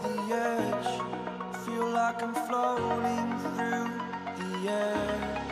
the edge. Feel like I'm floating through the air.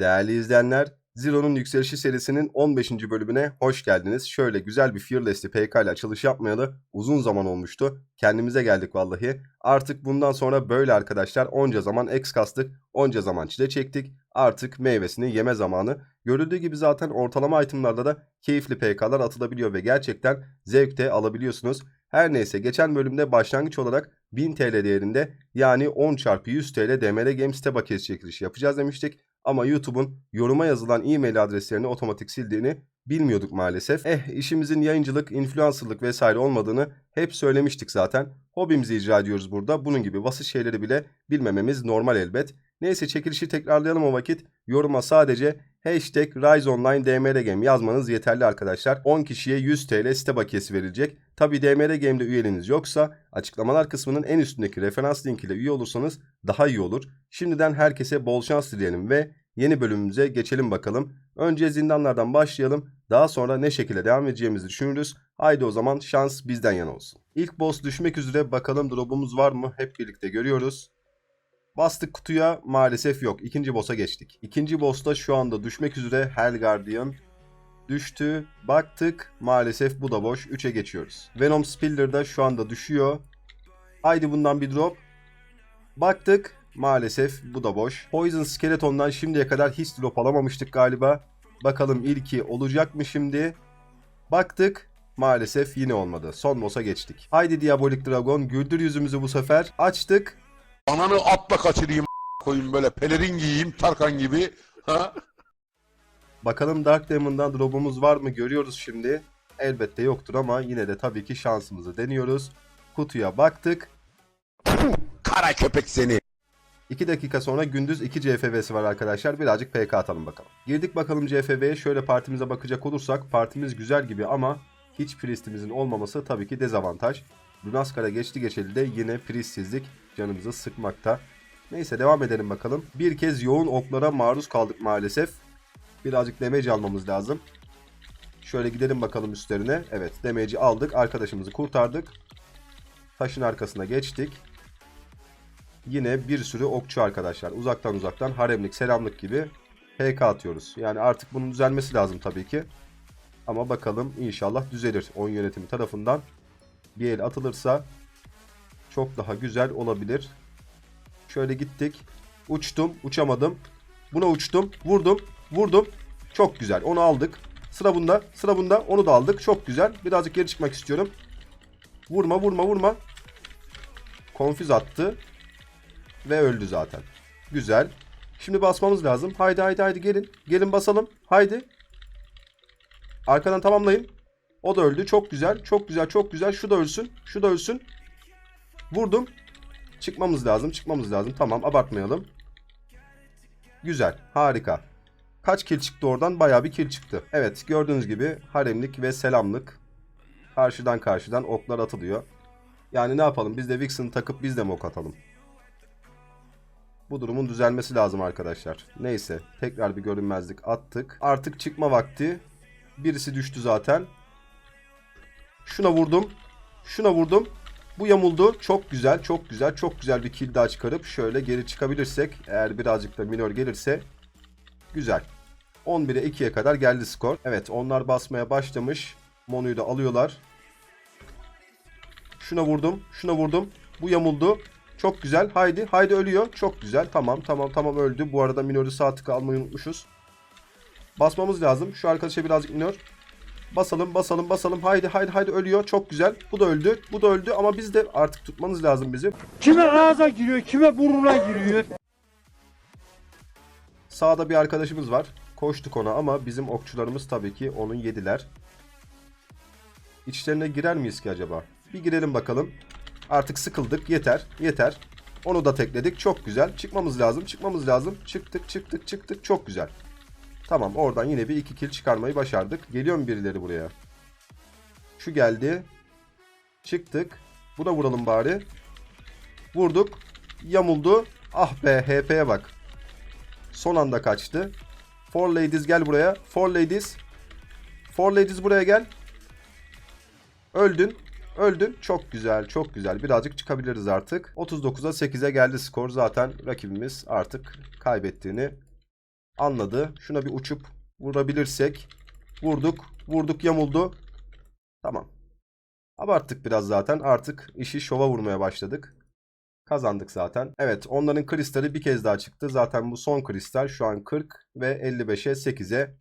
Değerli izleyenler, Zero'nun Yükselişi serisinin 15. bölümüne hoş geldiniz. Şöyle güzel bir Fearless'li PK ile açılış yapmayalı uzun zaman olmuştu. Kendimize geldik vallahi. Artık bundan sonra böyle arkadaşlar onca zaman X kastık, onca zaman çile çektik. Artık meyvesini yeme zamanı. Görüldüğü gibi zaten ortalama itemlarda da keyifli PK'lar atılabiliyor ve gerçekten zevk de alabiliyorsunuz. Her neyse geçen bölümde başlangıç olarak 1000 TL değerinde yani 10 çarpı 100 TL DMR Games bakiyesi çekilişi yapacağız demiştik. Ama YouTube'un yoruma yazılan e-mail adreslerini otomatik sildiğini bilmiyorduk maalesef. Eh işimizin yayıncılık, influencerlık vesaire olmadığını hep söylemiştik zaten. Hobimizi icra ediyoruz burada. Bunun gibi basit şeyleri bile bilmememiz normal elbet. Neyse çekilişi tekrarlayalım o vakit. Yoruma sadece hashtag Rise Online DMR Game yazmanız yeterli arkadaşlar. 10 kişiye 100 TL site bakiyesi verilecek. Tabi DMR Game'de üyeliğiniz yoksa açıklamalar kısmının en üstündeki referans linkiyle üye olursanız daha iyi olur. Şimdiden herkese bol şans dileyelim ve yeni bölümümüze geçelim bakalım. Önce zindanlardan başlayalım. Daha sonra ne şekilde devam edeceğimizi düşünürüz. Haydi o zaman şans bizden yana olsun. İlk boss düşmek üzere bakalım drop'umuz var mı? Hep birlikte görüyoruz. Bastık kutuya maalesef yok. İkinci boss'a geçtik. İkinci boss'ta şu anda düşmek üzere Hell Guardian. Düştü. Baktık. Maalesef bu da boş. 3'e geçiyoruz. Venom Spiller da şu anda düşüyor. Haydi bundan bir drop. Baktık. Maalesef bu da boş. Poison Skeleton'dan şimdiye kadar hiç drop alamamıştık galiba. Bakalım ilki olacak mı şimdi? Baktık. Maalesef yine olmadı. Son boss'a geçtik. Haydi Diabolik Dragon güldür yüzümüzü bu sefer. Açtık. Ananı atla kaçırayım koyayım böyle pelerin giyeyim Tarkan gibi. Ha? Bakalım Dark Demon'dan drop'umuz var mı görüyoruz şimdi. elbette yoktur ama yine de tabii ki şansımızı deniyoruz. Kutuya baktık. Kara köpek seni. 2 dakika sonra gündüz 2 CFV'si var arkadaşlar. Birazcık PK atalım bakalım. Girdik bakalım CFV'ye. Şöyle partimize bakacak olursak partimiz güzel gibi ama hiç priestimizin olmaması tabii ki dezavantaj. Lunaskara geçti geçeli de yine priestsizlik canımızı sıkmakta. Neyse devam edelim bakalım. Bir kez yoğun oklara maruz kaldık maalesef. Birazcık damage almamız lazım. Şöyle gidelim bakalım üstlerine. Evet damage'i aldık. Arkadaşımızı kurtardık. Taşın arkasına geçtik. Yine bir sürü okçu arkadaşlar. Uzaktan uzaktan haremlik, selamlık gibi PK atıyoruz. Yani artık bunun düzelmesi lazım tabii ki. Ama bakalım inşallah düzelir. Oyun yönetimi tarafından bir el atılırsa çok daha güzel olabilir. Şöyle gittik. Uçtum, uçamadım. Buna uçtum, vurdum, vurdum. Çok güzel. Onu aldık. Sıra bunda, sıra bunda. Onu da aldık. Çok güzel. Birazcık geri çıkmak istiyorum. Vurma, vurma, vurma. Konfüz attı. Ve öldü zaten. Güzel. Şimdi basmamız lazım. Haydi haydi haydi gelin. Gelin basalım. Haydi. Arkadan tamamlayın. O da öldü. Çok güzel. Çok güzel. Çok güzel. Şu da ölsün. Şu da ölsün. Vurdum. Çıkmamız lazım. Çıkmamız lazım. Tamam abartmayalım. Güzel. Harika. Kaç kill çıktı oradan? Bayağı bir kill çıktı. Evet gördüğünüz gibi haremlik ve selamlık. Karşıdan karşıdan oklar atılıyor. Yani ne yapalım? Biz de Vixen'ı takıp biz de mi ok atalım? Bu durumun düzelmesi lazım arkadaşlar. Neyse tekrar bir görünmezlik attık. Artık çıkma vakti. Birisi düştü zaten. Şuna vurdum. Şuna vurdum. Bu yamuldu. Çok güzel, çok güzel, çok güzel bir kill daha çıkarıp şöyle geri çıkabilirsek eğer birazcık da minor gelirse güzel. 11'e 2'ye kadar geldi skor. Evet onlar basmaya başlamış. Monu'yu da alıyorlar. Şuna vurdum. Şuna vurdum. Bu yamuldu. Çok güzel. Haydi. Haydi ölüyor. Çok güzel. Tamam tamam tamam öldü. Bu arada minörü sağ tıkı almayı unutmuşuz. Basmamız lazım. Şu arkadaşa birazcık minör. Basalım basalım basalım. Haydi haydi haydi ölüyor. Çok güzel. Bu da öldü. Bu da öldü ama biz de artık tutmanız lazım bizim. Kime ağza giriyor, kime burnuna giriyor. Sağda bir arkadaşımız var. Koştuk ona ama bizim okçularımız tabii ki onu yediler. İçlerine girer miyiz ki acaba? Bir girelim bakalım. Artık sıkıldık. Yeter. Yeter. Onu da tekledik. Çok güzel. Çıkmamız lazım. Çıkmamız lazım. Çıktık çıktık çıktık. Çok güzel. Tamam oradan yine bir iki kill çıkarmayı başardık. Geliyor mu birileri buraya? Şu geldi. Çıktık. Buna vuralım bari. Vurduk. Yamuldu. Ah be HP'ye bak. Son anda kaçtı. Four ladies gel buraya. Four ladies. Four ladies buraya gel. Öldün. Öldün. Çok güzel. Çok güzel. Birazcık çıkabiliriz artık. 39'a 8'e geldi skor. Zaten rakibimiz artık kaybettiğini anladı. Şuna bir uçup vurabilirsek. Vurduk. Vurduk yamuldu. Tamam. Abarttık biraz zaten. Artık işi şova vurmaya başladık. Kazandık zaten. Evet onların kristali bir kez daha çıktı. Zaten bu son kristal şu an 40 ve 55'e 8'e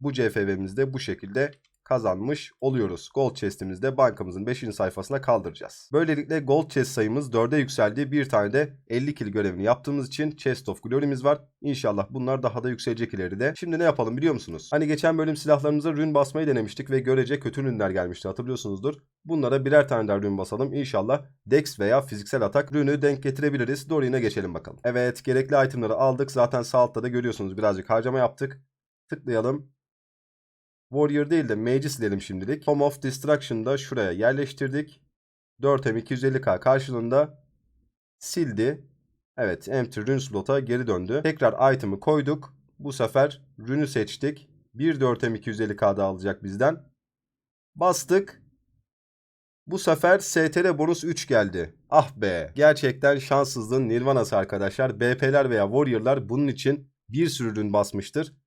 bu CFV'mizde bu şekilde kazanmış oluyoruz. Gold chest'imizi de bankamızın 5. sayfasına kaldıracağız. Böylelikle gold chest sayımız 4'e yükseldi. Bir tane de 50 kill görevini yaptığımız için chest of glory'miz var. İnşallah bunlar daha da yükselecek ileride. Şimdi ne yapalım biliyor musunuz? Hani geçen bölüm silahlarımıza rün basmayı denemiştik ve görece kötü rünler gelmişti hatırlıyorsunuzdur. Bunlara birer tane daha rün basalım. İnşallah dex veya fiziksel atak rünü denk getirebiliriz. Doreen'e geçelim bakalım. Evet gerekli itemleri aldık. Zaten sağ altta da görüyorsunuz birazcık harcama yaptık. Tıklayalım. Warrior değil de Mage'i silelim şimdilik. Home of Destruction'da şuraya yerleştirdik. 4M 250k karşılığında sildi. Evet Empty Rune slot'a geri döndü. Tekrar item'ı koyduk. Bu sefer Rune'ü seçtik. Bir 4M 250k daha alacak bizden. Bastık. Bu sefer STR bonus 3 geldi. Ah be. Gerçekten şanssızlığın nirvanası arkadaşlar. BP'ler veya Warrior'lar bunun için bir sürü ürün basmıştır.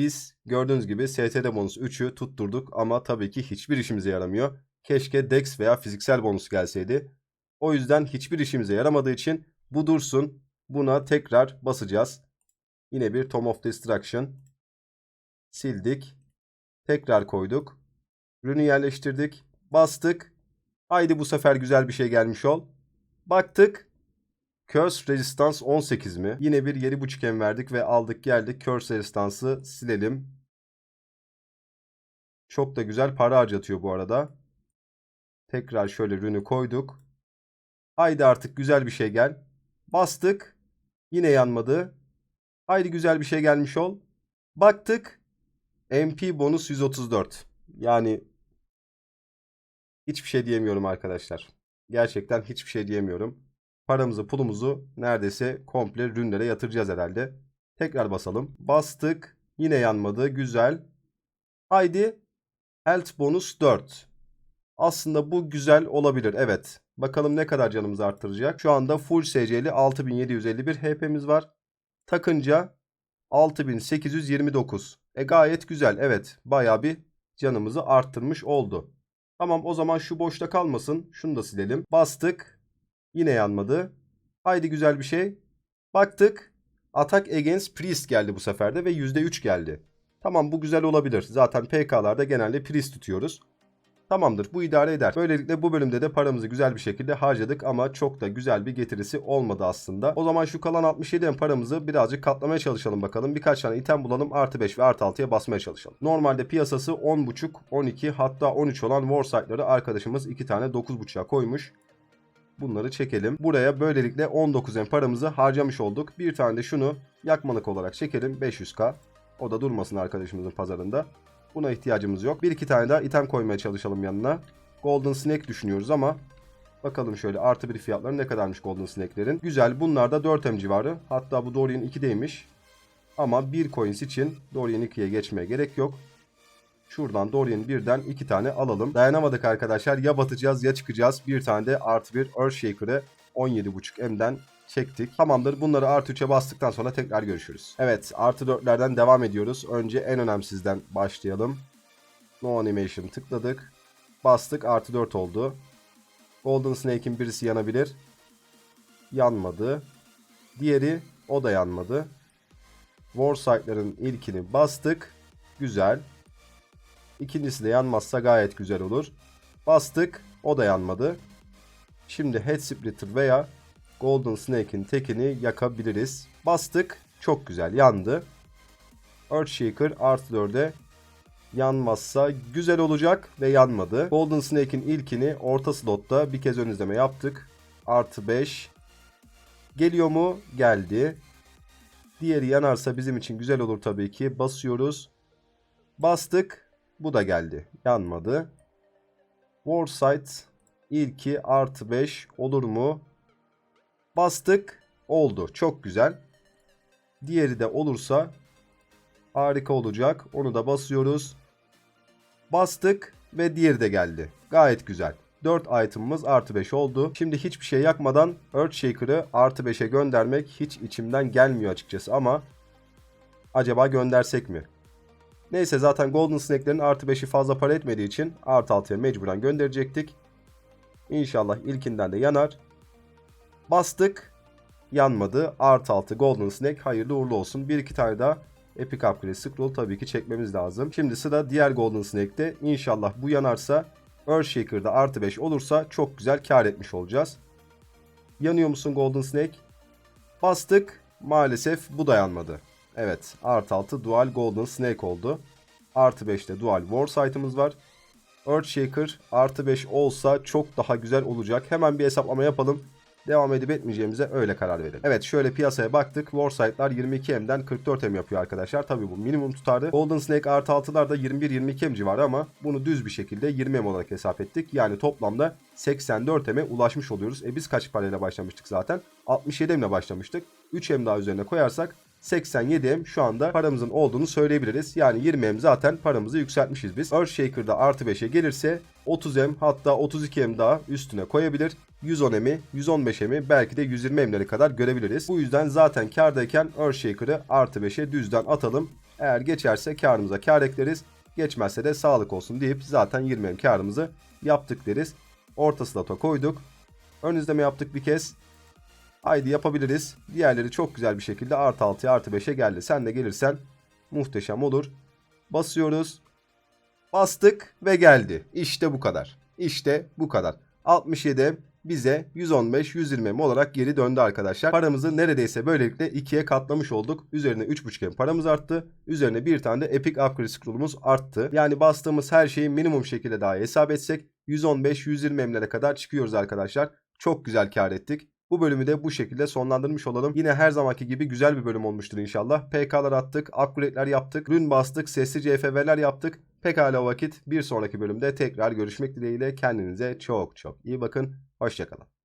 Biz gördüğünüz gibi STR bonus 3'ü tutturduk ama tabii ki hiçbir işimize yaramıyor. Keşke Dex veya fiziksel bonus gelseydi. O yüzden hiçbir işimize yaramadığı için bu dursun. Buna tekrar basacağız. Yine bir Tom of Destruction. Sildik. Tekrar koyduk. Rünü yerleştirdik. Bastık. Haydi bu sefer güzel bir şey gelmiş ol. Baktık. Curse Resistance 18 mi? Yine bir 7.5 em verdik ve aldık geldik. Curse Resistance'ı silelim. Çok da güzel para harcatıyor bu arada. Tekrar şöyle rünü koyduk. Haydi artık güzel bir şey gel. Bastık. Yine yanmadı. Haydi güzel bir şey gelmiş ol. Baktık. MP bonus 134. Yani hiçbir şey diyemiyorum arkadaşlar. Gerçekten hiçbir şey diyemiyorum. Paramızı pulumuzu neredeyse komple rünlere yatıracağız herhalde. Tekrar basalım. Bastık. Yine yanmadı. Güzel. Haydi. Health bonus 4. Aslında bu güzel olabilir. Evet. Bakalım ne kadar canımızı arttıracak. Şu anda full SC'li 6751 HP'miz var. Takınca 6829. E gayet güzel. Evet. Bayağı bir canımızı arttırmış oldu. Tamam o zaman şu boşta kalmasın. Şunu da silelim. Bastık. Yine yanmadı. Haydi güzel bir şey. Baktık. Attack Against Priest geldi bu sefer de ve %3 geldi. Tamam bu güzel olabilir. Zaten PK'larda genelde Priest tutuyoruz. Tamamdır bu idare eder. Böylelikle bu bölümde de paramızı güzel bir şekilde harcadık ama çok da güzel bir getirisi olmadı aslında. O zaman şu kalan 67 paramızı birazcık katlamaya çalışalım bakalım. Birkaç tane item bulalım artı 5 ve artı 6'ya basmaya çalışalım. Normalde piyasası 10.5, 12 hatta 13 olan Warsite'ları arkadaşımız 2 tane 9.5'a koymuş. Bunları çekelim. Buraya böylelikle 19 en paramızı harcamış olduk. Bir tane de şunu yakmalık olarak çekelim 500k. O da durmasın arkadaşımızın pazarında. Buna ihtiyacımız yok. Bir iki tane daha item koymaya çalışalım yanına. Golden Snake düşünüyoruz ama bakalım şöyle artı bir fiyatları ne kadarmış Golden Snake'lerin. Güzel bunlar da 4 M civarı. Hatta bu Dorian 2'deymiş. Ama bir coins için Dorian 2'ye geçmeye gerek yok. Şuradan Dorian 1'den 2 tane alalım. Dayanamadık arkadaşlar. Ya batacağız ya çıkacağız. Bir tane de artı bir Earthshaker'ı 17.5 M'den çektik. Tamamdır. Bunları artı 3'e bastıktan sonra tekrar görüşürüz. Evet artı 4'lerden devam ediyoruz. Önce en önemsizden başlayalım. No Animation tıkladık. Bastık artı 4 oldu. Golden Snake'in birisi yanabilir. Yanmadı. Diğeri o da yanmadı. Warsight'ların ilkini bastık. Güzel. İkincisi de yanmazsa gayet güzel olur. Bastık. O da yanmadı. Şimdi Head Splitter veya Golden Snake'in tekini yakabiliriz. Bastık. Çok güzel yandı. Earthshaker artı 4'e yanmazsa güzel olacak ve yanmadı. Golden Snake'in ilkini orta slotta bir kez ön izleme yaptık. Artı 5. Geliyor mu? Geldi. Diğeri yanarsa bizim için güzel olur tabii ki. Basıyoruz. Bastık. Bu da geldi. Yanmadı. Warsight ilki artı 5 olur mu? Bastık. Oldu. Çok güzel. Diğeri de olursa harika olacak. Onu da basıyoruz. Bastık ve diğeri de geldi. Gayet güzel. 4 item'ımız artı 5 oldu. Şimdi hiçbir şey yakmadan Earthshaker'ı artı 5'e göndermek hiç içimden gelmiyor açıkçası ama acaba göndersek mi? Neyse zaten Golden Snake'lerin artı 5'i fazla para etmediği için artı 6'ya mecburen gönderecektik. İnşallah ilkinden de yanar. Bastık. Yanmadı. Artı 6 Golden Snake hayırlı uğurlu olsun. Bir iki tane daha Epic Upgrade Scroll tabii ki çekmemiz lazım. Şimdi sıra diğer Golden Snake'te. İnşallah bu yanarsa Earthshaker'da artı 5 olursa çok güzel kar etmiş olacağız. Yanıyor musun Golden Snake? Bastık. Maalesef bu da yanmadı. Evet artı 6 Dual Golden Snake oldu. Artı 5'te Dual Warsite'ımız var. Earthshaker artı 5 olsa çok daha güzel olacak. Hemen bir hesaplama yapalım. Devam edip etmeyeceğimize öyle karar verelim. Evet şöyle piyasaya baktık. Warsight'lar 22M'den 44M yapıyor arkadaşlar. Tabi bu minimum tutarı. Golden Snake artı 6'lar da 21-22M civarı ama bunu düz bir şekilde 20M olarak hesap ettik. Yani toplamda 84M'e ulaşmış oluyoruz. E biz kaç parayla başlamıştık zaten? 67M ile başlamıştık. 3M daha üzerine koyarsak 87M şu anda paramızın olduğunu söyleyebiliriz. Yani 20M zaten paramızı yükseltmişiz biz. Earthshaker'da artı 5'e gelirse 30M hatta 32M daha üstüne koyabilir. 110M'i, 115M'i belki de 120M'leri kadar görebiliriz. Bu yüzden zaten kardayken Earthshaker'ı artı 5'e düzden atalım. Eğer geçerse karımıza kar ekleriz. Geçmezse de sağlık olsun deyip zaten 20M karımızı yaptık deriz. Orta slota koyduk. Ön izleme yaptık bir kez. Haydi yapabiliriz. Diğerleri çok güzel bir şekilde artı 6'ya artı 5'e geldi. Sen de gelirsen muhteşem olur. Basıyoruz. Bastık ve geldi. İşte bu kadar. İşte bu kadar. 67 bize 115-120 M olarak geri döndü arkadaşlar. Paramızı neredeyse böylelikle ikiye katlamış olduk. Üzerine 3.5 M paramız arttı. Üzerine bir tane de Epic Upgrade Scroll'umuz arttı. Yani bastığımız her şeyi minimum şekilde daha hesap etsek 115-120 M'lere kadar çıkıyoruz arkadaşlar. Çok güzel kar ettik. Bu bölümü de bu şekilde sonlandırmış olalım. Yine her zamanki gibi güzel bir bölüm olmuştur inşallah. PK'lar attık, upgrade'ler yaptık, rün bastık, sesli CFV'ler yaptık. Pekala vakit bir sonraki bölümde tekrar görüşmek dileğiyle kendinize çok çok iyi bakın. Hoşçakalın.